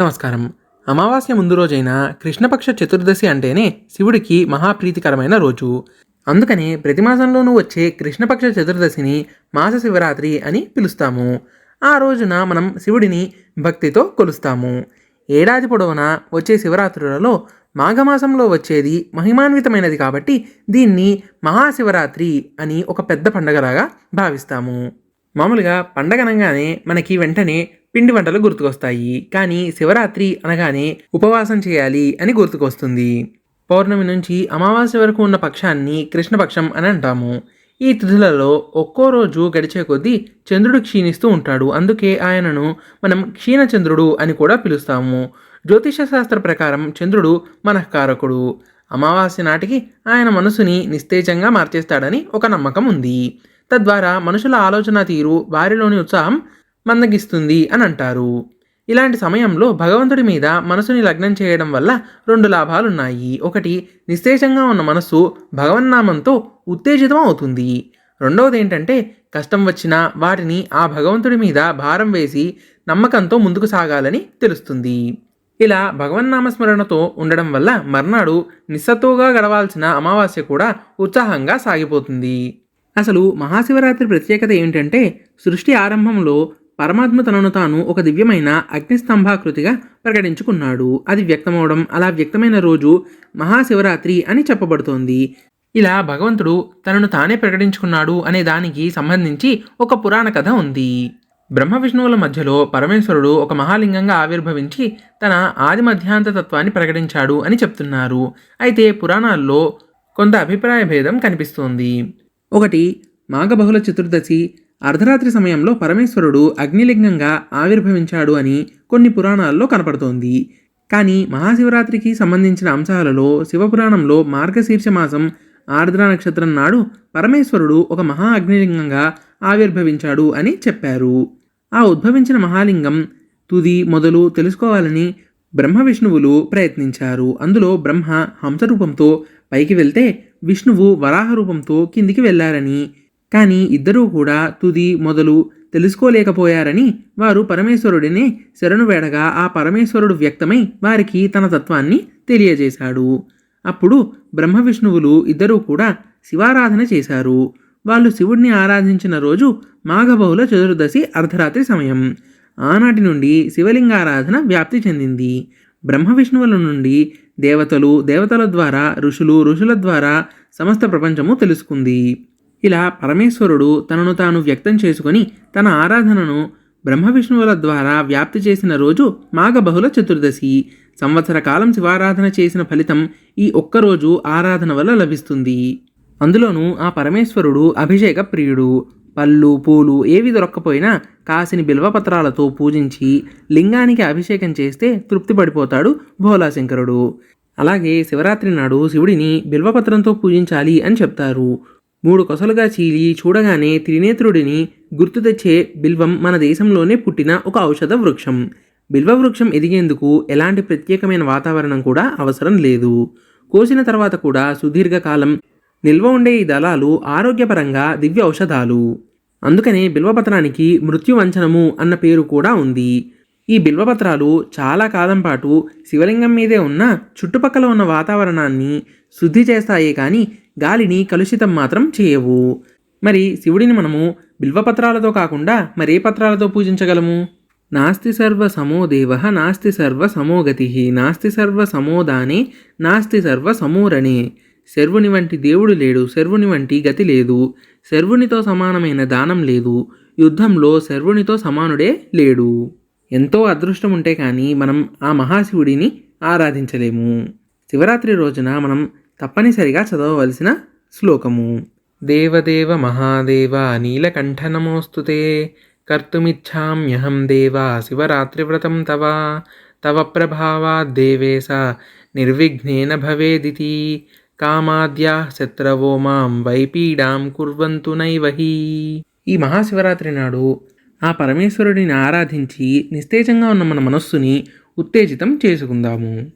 నమస్కారం. అమావాస్య ముందు రోజైన కృష్ణపక్ష చతుర్దశి అంటేనే శివుడికి మహాప్రీతికరమైన రోజు. అందుకనే ప్రతి మాసంలోనూ వచ్చే కృష్ణపక్ష చతుర్దశిని మాస శివరాత్రి అని పిలుస్తాము. ఆ రోజున మనం శివుడిని భక్తితో కొలుస్తాము. ఏడాది పొడవునా వచ్చే శివరాత్రులలో మాఘమాసంలో వచ్చేది మహిమాన్వితమైనది కాబట్టి దీన్ని మహాశివరాత్రి అని ఒక పెద్ద పండగలాగా భావిస్తాము. మామూలుగా పండగ అనగానే మనకి వెంటనే పిండి వంటలు గుర్తుకొస్తాయి. కానీ శివరాత్రి అనగానే ఉపవాసం చేయాలి అని గుర్తుకొస్తుంది. పౌర్ణమి నుంచి అమావాస్య వరకు ఉన్న పక్షాన్ని కృష్ణపక్షం అని అంటాము. ఈ తిథులలో ఒక్కో రోజు గడిచే కొద్దీ చంద్రుడు క్షీణిస్తూ ఉంటాడు. అందుకే ఆయనను మనం క్షీణచంద్రుడు అని కూడా పిలుస్తాము. జ్యోతిష శాస్త్ర ప్రకారం చంద్రుడు మనఃకారకుడు. అమావాస్య నాటికి ఆయన మనసుని నిస్తేజంగా మార్చేస్తాడని ఒక నమ్మకం ఉంది. తద్వారా మనుషుల ఆలోచన తీరు వారిలోని ఉత్సాహం మందగిస్తుంది అని అంటారు ఇలాంటి సమయంలో భగవంతుడి మీద మనసుని లగ్నం చేయడం వల్ల రెండు లాభాలున్నాయి. ఒకటి నిస్తేజంగా ఉన్న మనస్సు భగవన్నామంతో ఉత్తేజితం అవుతుంది. రెండవది ఏంటంటే కష్టం వచ్చినా వాటిని ఆ భగవంతుడి మీద భారం వేసి నమ్మకంతో ముందుకు సాగాలని తెలుస్తుంది. ఇలా భగవన్నామస్మరణతో ఉండడం వల్ల మర్నాడు నిస్సత్తుగా గడవాల్సిన అమావాస్య కూడా ఉత్సాహంగా సాగిపోతుంది. అసలు మహాశివరాత్రి ప్రత్యేకత ఏమిటంటే సృష్టి ఆరంభంలో పరమాత్మ తనను తాను ఒక దివ్యమైన అగ్నిస్తంభాకృతిగా ప్రకటించుకున్నాడు. అది వ్యక్తమవడం అలా వ్యక్తమైన రోజు మహాశివరాత్రి అని చెప్పబడుతోంది. ఇలా భగవంతుడు తనను తానే ప్రకటించుకున్నాడు అనే దానికి సంబంధించి ఒక పురాణ కథ ఉంది. బ్రహ్మ విష్ణువుల మధ్యలో పరమేశ్వరుడు ఒక మహాలింగంగా ఆవిర్భవించి తన ఆది మధ్యాంత తత్వాన్ని ప్రకటించాడు అని చెప్తున్నారు. అయితే పురాణాల్లో కొంత అభిప్రాయ భేదం కనిపిస్తోంది. ఒకటి మాఘబహుళ చతుర్దశి అర్ధరాత్రి సమయంలో పరమేశ్వరుడు అగ్నిలింగంగా ఆవిర్భవించాడు అని కొన్ని పురాణాల్లో కనపడుతోంది. కానీ మహాశివరాత్రికి సంబంధించిన అంశాలలో శివపురాణంలో మార్గశీర్ష మాసం ఆర్ద్ర నక్షత్రం నాడు పరమేశ్వరుడు ఒక మహా అగ్నిలింగంగా ఆవిర్భవించాడు అని చెప్పారు. ఆ ఉద్భవించిన మహాలింగం తుది మొదలు తెలుసుకోవాలని బ్రహ్మ విష్ణువులు ప్రయత్నించారు. అందులో బ్రహ్మ హంసరూపంతో పైకి వెళ్తే విష్ణువు వరాహ రూపంతో కిందికి వెళ్ళారని కానీ ఇద్దరూ కూడా తుది మొదలు తెలుసుకోలేకపోయారని వారు పరమేశ్వరుడినే శరణు వేడగా ఆ పరమేశ్వరుడు వ్యక్తమై వారికి తన తత్వాన్ని తెలియజేశాడు. అప్పుడు బ్రహ్మ విష్ణువులు ఇద్దరూ కూడా శివారాధన చేశారు. వాళ్ళు శివుడిని ఆరాధించిన రోజు మాఘబహుళ చతుర్దశి అర్ధరాత్రి సమయం. ఆనాటి నుండి శివలింగారాధన వ్యాప్తి చెందింది. బ్రహ్మ విష్ణువుల నుండి దేవతలు దేవతల ద్వారా ఋషులు ఋషుల ద్వారా సమస్త ప్రపంచము తెలుసుకుంది. ఇలా పరమేశ్వరుడు తనను తాను వ్యక్తం చేసుకొని తన ఆరాధనను బ్రహ్మ విష్ణువుల ద్వారా వ్యాప్తి చేసిన రోజు మాఘబహుళ చతుర్దశి. సంవత్సర కాలం శివారాధన చేసిన ఫలితం ఈ ఒక్కరోజు ఆరాధన వల్ల లభిస్తుంది. అందులోనూ ఆ పరమేశ్వరుడు అభిషేక ప్రియుడు. పళ్ళు పూలు ఏవి దొరక్కపోయినా కాసిని బిల్వపత్రాలతో పూజించి లింగానికి అభిషేకం చేస్తే తృప్తి పడిపోతాడు భోలాశంకరుడు. అలాగే శివరాత్రి నాడు శివుడిని బిల్వపత్రంతో పూజించాలి అని చెప్తారు. మూడు కొసలుగా చీలి చూడగానే త్రినేత్రుడిని గుర్తు తెచ్చే బిల్వం మన దేశంలోనే పుట్టిన ఒక ఔషధ వృక్షం. బిల్వ వృక్షం ఎదిగేందుకు ఎలాంటి ప్రత్యేకమైన వాతావరణం కూడా అవసరం లేదు. కోసిన తర్వాత కూడా సుదీర్ఘకాలం నిల్వ ఉండే ఈ దళాలు ఆరోగ్యపరంగా దివ్య ఔషధాలు. అందుకనే బిల్వపత్రానికి మృత్యువంచనము అన్న పేరు కూడా ఉంది. ఈ బిల్వపత్రాలు చాలా కాలం పాటు శివలింగం మీదే ఉన్న చుట్టుపక్కల ఉన్న వాతావరణాన్ని శుద్ధి చేస్తాయే కానీ గాలిని కలుషితం మాత్రం చేయవు. మరి శివుడిని మనము బిల్వపత్రాలతో కాకుండా మరే పత్రాలతో పూజించగలము? నాస్తి సర్వ సమో దేవ నాస్తి సర్వ సమోగతి నాస్తి సర్వ సమోదానే నాస్తి సర్వ సమూరణే శర్వుని వంటి దేవుడు లేడు శర్వుని వంటి గతి లేదు. శర్వునితో సమానమైన దానం లేదు. యుద్ధంలో శర్వునితో సమానుడే లేడు. ఎంతో అదృష్టం ఉంటే కానీ మనం ఆ మహాశివుడిని ఆరాధించలేము. శివరాత్రి రోజున మనం తప్పనిసరిగా చదవవలసిన శ్లోకము. దేవదేవ మహాదేవ నీలకంఠ నమోస్తుతే కర్తుమిచ్చామ్యహం దేవా శివరాత్రివ్రతం తవ. తవ ప్రభావాద్దేవేశ నిర్విఘ్నేన భవేదితి. కామాద్యా శత్రవో మాం వైపీడాం కుర్వంతు నైవహి ఈ మహాశివరాత్రి నాడు ఆ పరమేశ్వరుడిని ఆరాధించి నిస్తేజంగా ఉన్న మన మనస్సుని ఉత్తేజితం చేసుకుందాము.